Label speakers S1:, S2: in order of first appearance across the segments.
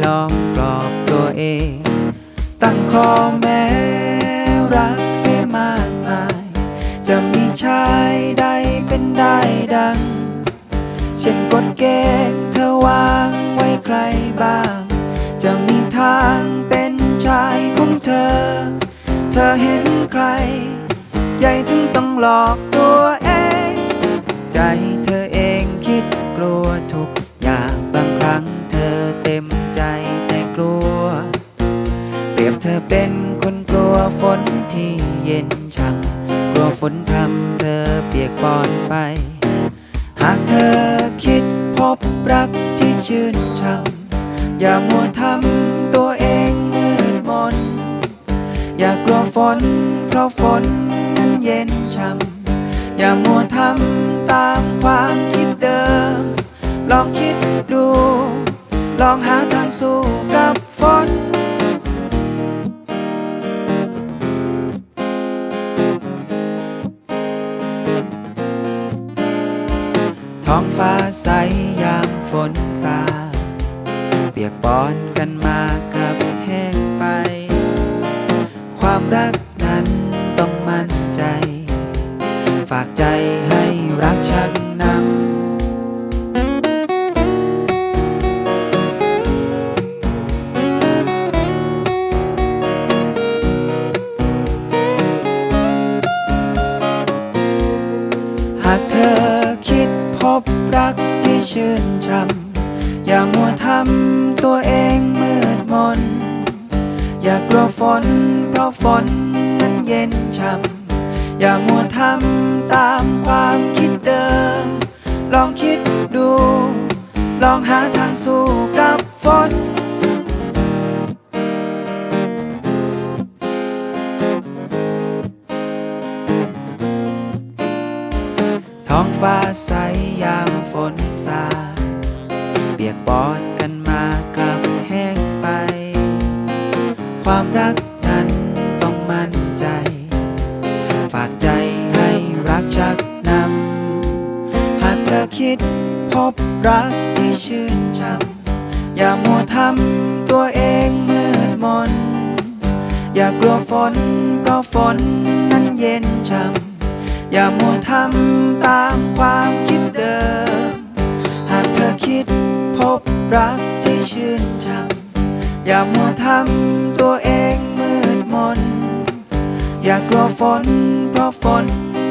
S1: รลองปลอบตัวเอง ตั้งข้อแม้รักเสียมากมาย จะมีชายใดเป็นได้ดัง เช่นกฎเกณฑ์เธอวางไว้ใครบ้าง จะมีทางเป็นชายของเธอ เธอเห็นใคร ใหญ่ถึงต้องหลอกตัวเอง ใจเธอ อย่ามัวทำตามความคิดเดิม ลองคิดดู ลองหาทางสู้กับฝน ท้องฟ้าใสยามฝนสาเปียกปอนกันมากับแห้งไป ความรัก ฝากใจให้รักชักนำหากเธอคิดพบรักที่ชื่นช่ำอย่ามัวทำตัวเองมืดมน อย่ากลัวฝนเพราะฝนนั้นเย็นช่ำ อย่ามัวทำตามความคิดเดิม ลองคิดดู ลองหาทางสู้กับฝน ท้องฟ้าใสยามฝน อย่ามัวทำตามความคิดเดิม หากเธอคิดพบรักที่ชื่นช่ำอย่ามัวทำตัวเองมืดมน อย่ากลัวฝนเพราะฝน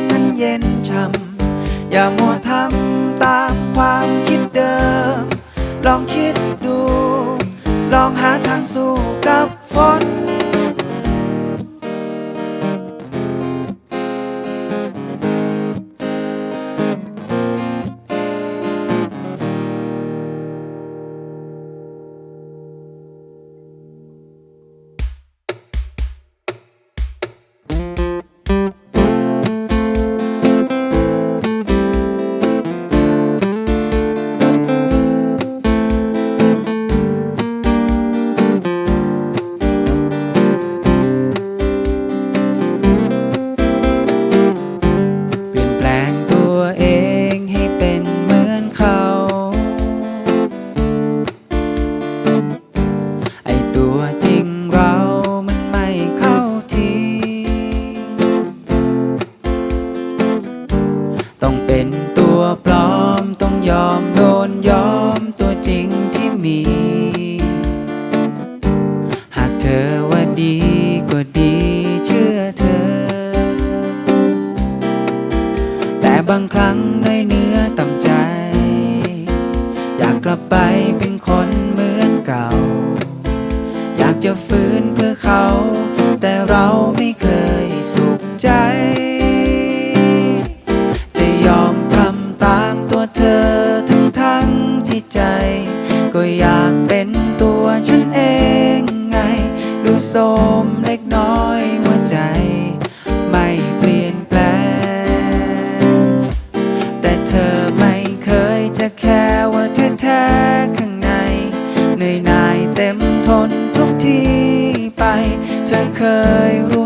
S1: นั้นเย็นช่ำอย่ามัวทำตามความคิดเดิม ลองคิดดู ลองหาทางสู้กับฝน ยอมโดนยอมตัวจริงที่มี หากเธอว่าดีก็ดีเชื่อเธอ แต่บางครั้ง เ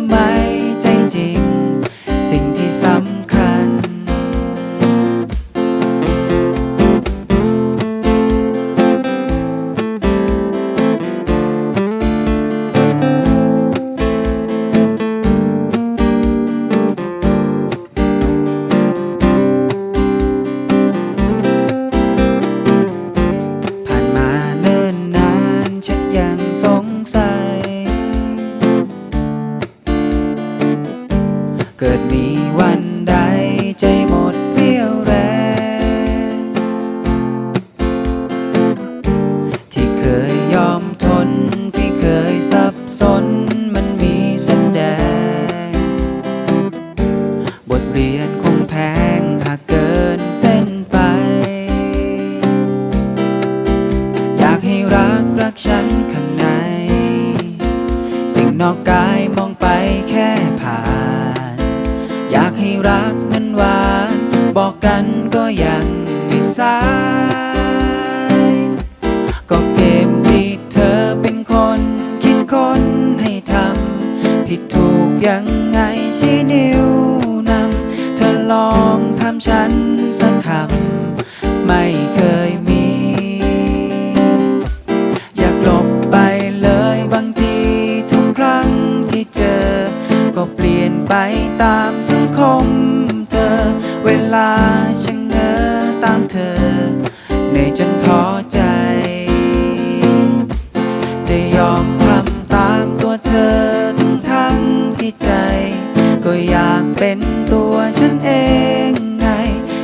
S1: นอกกายมอง ทั้งทั้งที่ใจ ก็อยากเป็นตัวฉันเองไง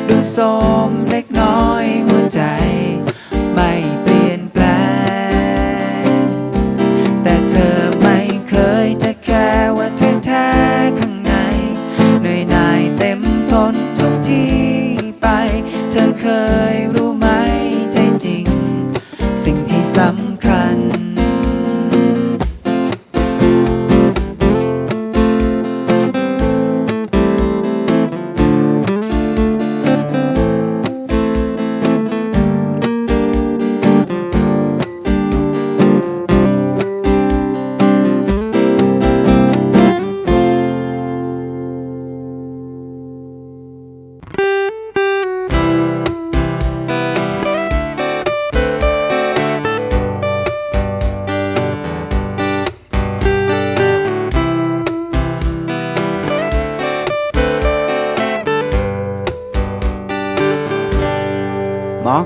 S1: ดูโสมเล็กน้อยหัวใจ ไม่เปลี่ยนแปลง แต่เธอไม่เคยจะแค่ว่าแท้แท้ๆข้างในเหนื่อยหน่ายเต็มทนทุกที่ไป เธอเคยรู้ไหมใจจริง สิ่งที่สำคัญ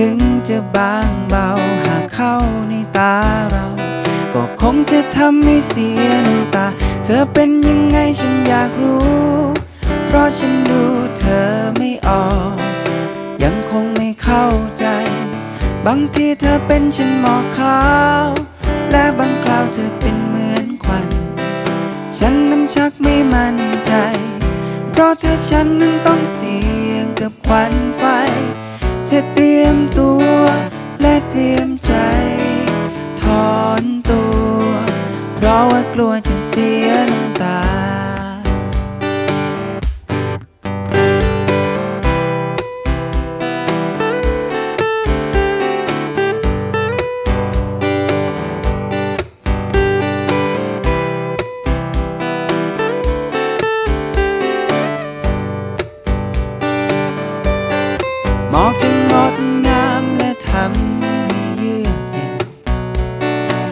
S1: ถึงจะบางเบาหากเข้าในตาเรา ก็คงจะทำให้เสียน้ำตา เธอเป็นยังไงฉันอยากรู้ เพราะฉันดูเธอไม่ออก ยังคงไม่เข้าใจ บางทีเธอเป็นฉันหมอกขาว และบางคราวเธอเป็นเหมือนควัน ฉันนั้นชักไม่มั่นใจ เพราะเธอฉันนั้นต้องเสี่ยงกับควันไฟ จะเตรียมตัวและเตรียมใจ ถอนตัว เพราะว่ากลัวจะเสียน้ำตา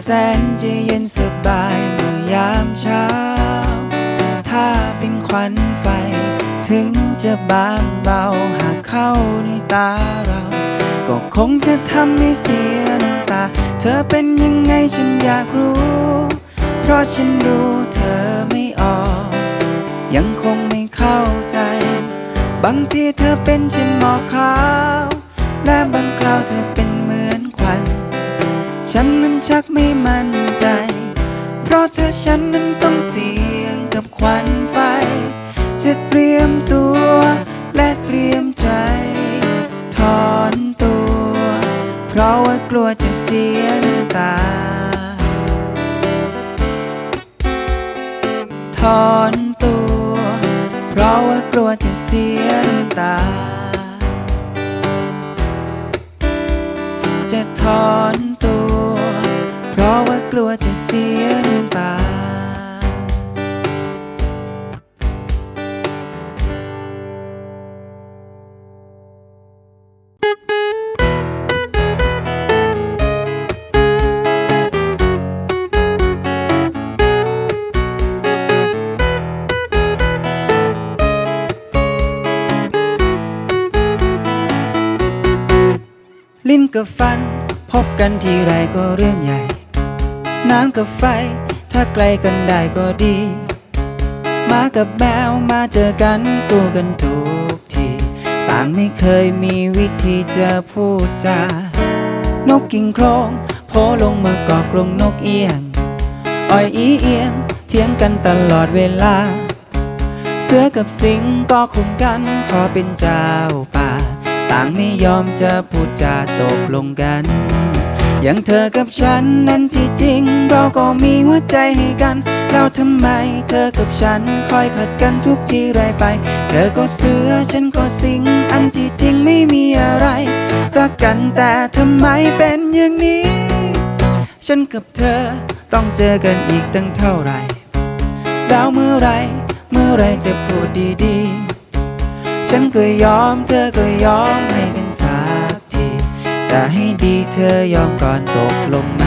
S1: แสนจะเย็นสบายเมื่อยามเช้า ถ้าเป็นควันไฟ ถึงจะบางเบาหากเข้าในตาเรา ก็คงจะทำให้เสียน้ำตา เธอเป็นยังไงฉันอยากรู้ เพราะฉันดูเธอไม่ออก ยังคงไม่เข้าใจ บางทีเธอเป็นเช่นหมอกขาว และบางคราวเธอเป็นเหมือนควัน ฉันนั้นชักไม่มั่นใจ เพราะเธอฉันนั้นต้องเสี่ยงกับควันไฟ จะเตรียมตัวและเตรียมใจ ถอนตัว เพราะว่ากลัวจะเสียน้ำตา ถอนตัว เพราะว่ากลัวจะเสียน้ำตา จะถอน ราะว่ากลัวจะเสียน้ำตา ลิ้นกับฟัน พบกันทีไรก็เรื่องใหญ่ น้ำกับไฟ ถ้าไกลกันได้ก็ดี มากับแมวมาเจอกันสู้กันทุกที ต่างไม่เคยมีวิธีจะพูดจานกกิ่งโครงโผล่ลงมาเกาะกรงนกเอียง อ้อยอีเอียงเถียงกันตลอดเวลา เสือกับสิงก็คุมกันขอเป็นเจ้าป่า ต่างไม่ยอมจะพูดจาตกลงกัน อย่างเธอกับฉันนั้นที่จริง เราก็มีหัวใจให้กันแล้วทำไมเธอกับฉันคอยขัดกันทุกทีไรไป เธอก็เสือฉันก็สิง อันที่จริงไม่มีอะไร รักกันแต่ทำไมเป็นอย่างนี้ ฉันกับเธอต้องเจอกันอีกตั้งเท่าไหร่แล้วเมื่อไรเมื่อไรจะพูดดีๆ ฉันก็ยอมเธอก็ยอมให้กันส จะให้ดีเธอยอมก่อนตกลง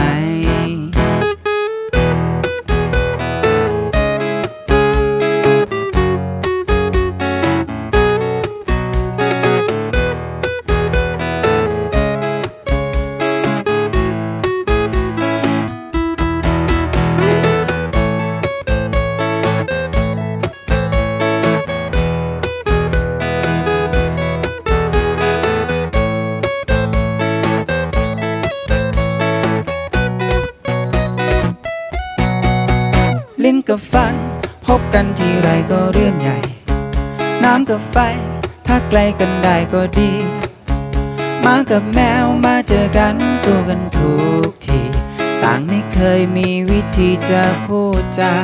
S1: ลิ้นกับฟัน พบกันทีไรก็เรื่องใหญ่ น้ำกับไฟ ถ้าไกล้กันได้ก็ดี มากับแมวมาเจอกันสู้กันทุกที ต่างไม่เคยมีวิธีจะพูดจา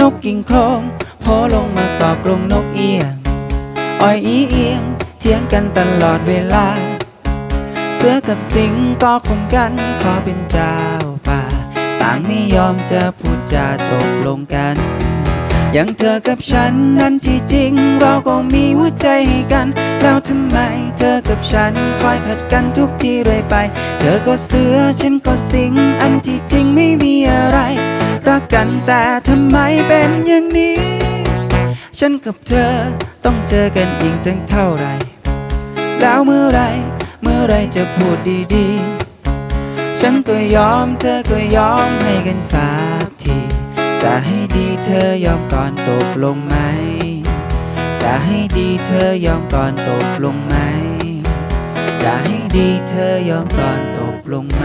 S1: นกกิ่งโครงโผล่ลงมาเกาะกรงนกเอียง อ้อยอีเอียงเถียงกันตลอดเวลา เสือกับสิงก็คงกันขอเป็นเจ้าป่า ต่างไม่ยอมจะพูดจาตกลงกัน อย่างเธอกับฉันนั้นที่จริง เราก็มีหัวใจให้กัน แล้วทำไมเธอกับฉันคอยขัดกันทุกทีเรื่อยไป เธอก็เสือฉันก็สิง อันที่จริงไม่มีอะไร รักกันแต่ทำไมเป็นอย่างนี้ ฉันกับเธอต้องเจอกันอีกตั้งเท่าไหร่ แล้วเมื่อไรเมื่อไรจะพูดดีๆ ฉันก็ยอมเธอก็ยอมให้กันสักที จะให้ดีเธอยอมก่อนตกลงไหม จะให้ดีเธอยอมก่อนตกลงไหม จะให้ดีเธอยอมก่อนตกลงไหม